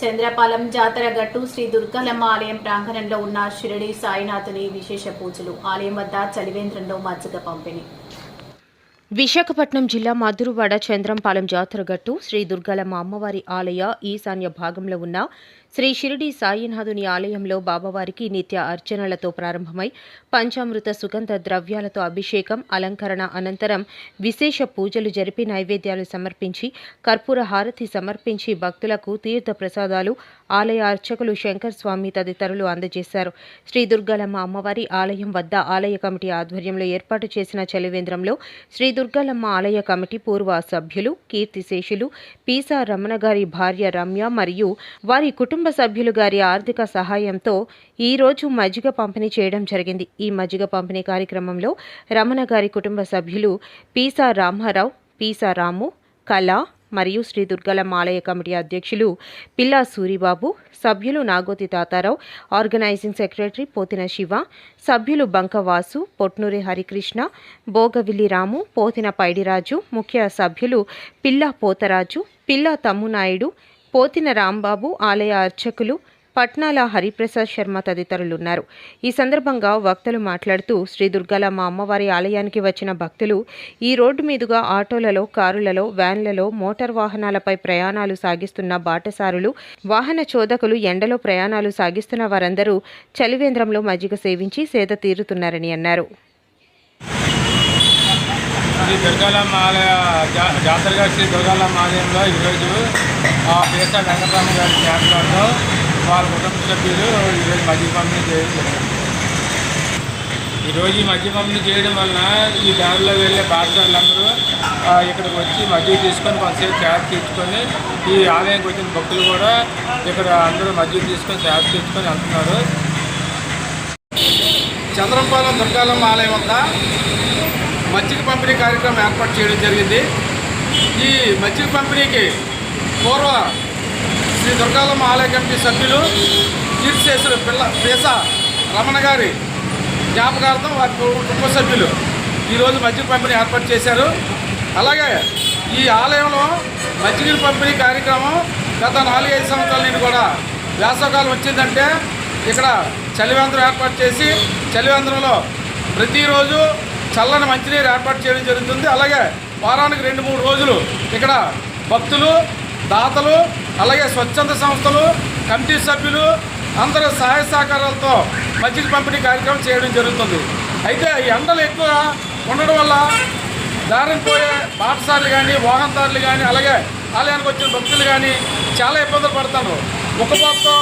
చంద్రపాలెం జాతర గట్టు శ్రీ దుర్గాలమ్మ ఆలయం ప్రాంగణంలో ఉన్న షిరడి సాయినాథుని విశేష పూజలు. ఆలయం వద్ద చలివేంద్రంలో మజ్జిగ పంపిణీ. విశాఖపట్నం జిల్లా మధురవాడ చంద్రంపాలెం జాతరగట్టు శ్రీ దుర్గాలమ్మ అమ్మవారి ఆలయ ఈశాన్య భాగంలో ఉన్న శ్రీ షిరిడి సాయినాథుని ఆలయంలో బాబావారికి నిత్య అర్చనలతో ప్రారంభమై పంచామృత సుగంధ ద్రవ్యాలతో అభిషేకం అలంకరణ అనంతరం విశేష పూజలు జరిపి నైవేద్యాలు సమర్పించి కర్పూర హారతి సమర్పించి భక్తులకు తీర్థ ప్రసాదాలు ఆలయ అర్చకులు శంకర్ స్వామి తదితరులు అందజేశారు. శ్రీ దుర్గాలమ్మ అమ్మవారి ఆలయం వద్ద ఆలయ కమిటీ ఆధ్వర్యంలో ఏర్పాటు చేసిన చలివేంద్రంలో శ్రీ దుర్గాలమ్మ ఆలయ కమిటీ పూర్వ సభ్యులు కీర్తిశేషులు పీసా రమణ గారి భార్య రమ్య మరియు వారి కుటుంబ సభ్యులు గారి ఆర్థిక సహాయంతో ఈ రోజు మజ్జిగ పంపిణీ చేయడం జరిగింది. ఈ మజ్జిగ పంపిణీ కార్యక్రమంలో రమణ గారి కుటుంబ సభ్యులు పీసా రామారావు పీసా రాము కళ మరియు శ్రీ దుర్గలమ్మ ఆలయ కమిటీ అధ్యక్షులు పిల్లా సూరిబాబు సభ్యులు నాగోతి తాతారావు ఆర్గనైజింగ్ సెక్రటరీ పోతిన శివ సభ్యులు బంకవాసు పొట్నూరి హరికృష్ణ బోగవిల్లి రాము పోతిన పైడిరాజు ముఖ్య సభ్యులు పిల్లా పోతరాజు పిల్లా తమ్మునాయుడు పోతిన రాంబాబు ఆలయ అర్చకులు పట్నాల హరిప్రసాద్ శర్మ తదితరులున్నారు. ఈ సందర్భంగా వక్తలు మాట్లాడుతూ శ్రీ దుర్గాలమ్మ అమ్మవారి ఆలయానికి వచ్చిన భక్తులు ఈ రోడ్డు మీదుగా ఆటోలలో కారులలో వ్యాన్లలో మోటార్ వాహనాలపై ప్రయాణాలు సాగిస్తున్న బాటసారులు వాహన చోదకులు ఎండలో ప్రయాణాలు సాగిస్తున్న వారందరూ చలివేంద్రంలో మజ్జిగ సేవించి సేద తీరుతున్నారని అన్నారు. శ్రీ దుర్గాలమ్మ ఆలయ జాతరగా శ్రీ దుర్గాలమ్మ ఆలయంలో ఈరోజు పేస వెంకటరామ గారి జ్ఞాపకాలతో వాళ్ళ కుటుంబ సభ్యులు ఈరోజు మద్య పంపిణీ చేయడం జరిగింది ఈరోజు ఈ మద్య పంపిణీ చేయడం వలన ఈ దారిలో వెళ్ళే పాఠశాలందరూ ఇక్కడికి వచ్చి మధ్య తీసుకొని కొంతసేపు క్యాబ్ తీసుకొని ఈ ఆలయానికి వచ్చిన భక్తులు కూడా ఇక్కడ అందరూ మధ్య తీసుకొని క్యాబ్ తీసుకొని వెళ్తున్నారు చంద్రంపాలెం దుర్గాలమ్మ ఆలయం వద్ద మజ్జిగ పంపిణీ కార్యక్రమం ఏర్పాటు చేయడం జరిగింది. ఈ మజ్జిగ పంపిణీకి పూర్వ దుర్గాలమ్మ ఆలయ కమిటీ సభ్యులు కీర్తిశేషులు పిల్ల పేస రమణ గారి జ్ఞాపకార్థం వారి కుటుంబ సభ్యులు ఈరోజు మజ్జిగ పంపిణీ ఏర్పాటు చేశారు. అలాగే ఈ ఆలయంలో మజ్జిగ పంపిణీ కార్యక్రమం గత నాలుగైదు సంవత్సరాల నుండి కూడా వేసవకాలం వచ్చిందంటే ఇక్కడ చలివేంద్రం ఏర్పాటు చేసి చలివేంద్రంలో ప్రతిరోజు చల్లని మంచినీరు ఏర్పాటు చేయడం జరుగుతుంది. అలాగే వారానికి రెండు మూడు రోజులు ఇక్కడ భక్తులు దాతలు అలాగే స్వచ్ఛంద సంస్థలు కమిటీ సభ్యులు అందరూ సహాయ సహకారాలతో మజ్జిగ పంపిణీ కార్యక్రమం చేయడం జరుగుతుంది. అయితే ఈ ఎండలు ఎక్కువ ఉండడం వల్ల దారిని పోయే పాఠశాలలు కానీ వాహనదారులు కానీ అలాగే ఆలయానికి వచ్చిన భక్తులు కానీ చాలా ఇబ్బందులు పడతారు. ముఖపోతతో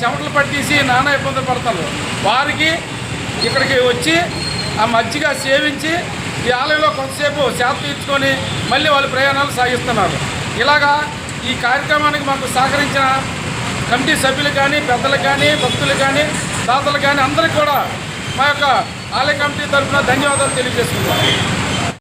చెమటలు పట్టేసి నానా ఇబ్బందులు పడతారు. వారికి ఇక్కడికి వచ్చి ఆ మజ్జిగ సేవించి ఈ ఆలయంలో కొంతసేపు సేద తీర్చుకొని మళ్ళీ వాళ్ళ ప్రయాణాలు సాగిస్తున్నారు. ఇలాగా ఈ కార్యక్రమానికి మాకు సహకరించిన కమిటీ సభ్యులు కానీ పెద్దలు కానీ భక్తులు కానీ దాతలు కానీ అందరికీ కూడా మా యొక్క ఆలయ కమిటీ తరఫున ధన్యవాదాలు తెలియజేసుకుంటాం